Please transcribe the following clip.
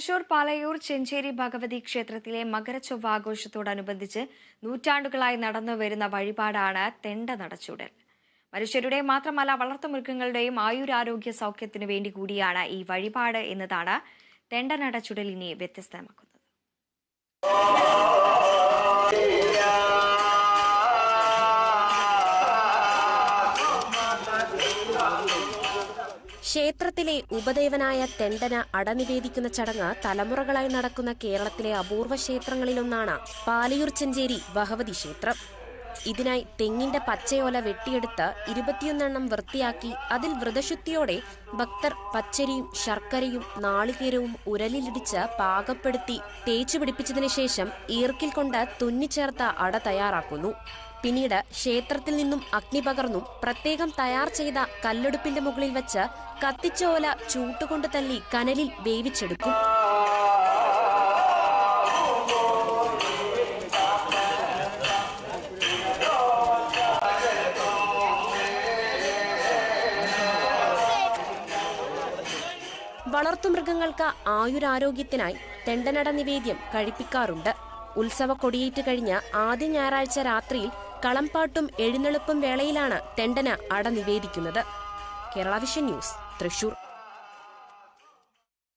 തൃശൂർ പാലയൂർ ചെഞ്ചേരി ഭഗവതി ക്ഷേത്രത്തിലെ മകരച്ചൊവ്വാഘോഷത്തോടനുബന്ധിച്ച് നൂറ്റാണ്ടുകളായി നടന്നു വരുന്ന വഴിപാടാണ് തെണ്ട നടച്ചൂടൽ മനുഷ്യരുടെ മാത്രമല്ല വളർത്തുമൃഗങ്ങളുടെയും ആയുരാരോഗ്യ സൗഖ്യത്തിനു വേണ്ടി കൂടിയാണ് ഈ വഴിപാട് എന്നതാണ് തെണ്ട നടച്ചുടലിനെ വ്യത്യസ്തമാക്കുന്നത് ക്ഷേത്രത്തിലെ ഉപദേവനായ തെണ്ടന അടനിവേദിക്കുന്ന ചടങ്ങ് തലമുറകളായി നടക്കുന്ന കേരളത്തിലെ അപൂർവ ക്ഷേത്രങ്ങളിലൊന്നാണ് പാലയൂർ ചെഞ്ചേരി ഭഗവതി ക്ഷേത്രം. ഇതിനായി തെങ്ങിന്റെ പച്ചയോല വെട്ടിയെടുത്ത് ഇരുപത്തിയൊന്നെണ്ണം വൃത്തിയാക്കി അതിൽ വ്രതശുദ്ധിയോടെ ഭക്തർ പച്ചരിയും ശർക്കരയും നാളികേരവും ഉരലിലിടിച്ച് പാകപ്പെടുത്തി തേച്ചു പിടിപ്പിച്ചതിനു ശേഷം ഈർക്കിൽ കൊണ്ട് തുന്നിച്ചേർത്ത അട തയ്യാറാക്കുന്നു. പിന്നീട് ക്ഷേത്രത്തിൽ നിന്നും അഗ്നി പകർന്നും പ്രത്യേകം തയ്യാർ ചെയ്ത കല്ലെടുപ്പിന്റെ മുകളിൽ വെച്ച് കത്തിച്ച ഓല ചൂട്ടുകൊണ്ട് തല്ലി കനലിൽ വേവിച്ചെടുക്കും. വളർത്തുമൃഗങ്ങൾക്ക് ആയുരാരോഗ്യത്തിനായി തെണ്ടനട നിവേദ്യം കഴിപ്പിക്കാറുണ്ട്. ഉത്സവ കൊടിയേറ്റ് കഴിഞ്ഞ ആദ്യ ഞായറാഴ്ച രാത്രിയിൽ കളംപാട്ടും എഴുന്നള്ളിപ്പും വേളയിലാണ് തെണ്ടന അട നിവേദിക്കുന്നത്. Kerala vision news Thrissur.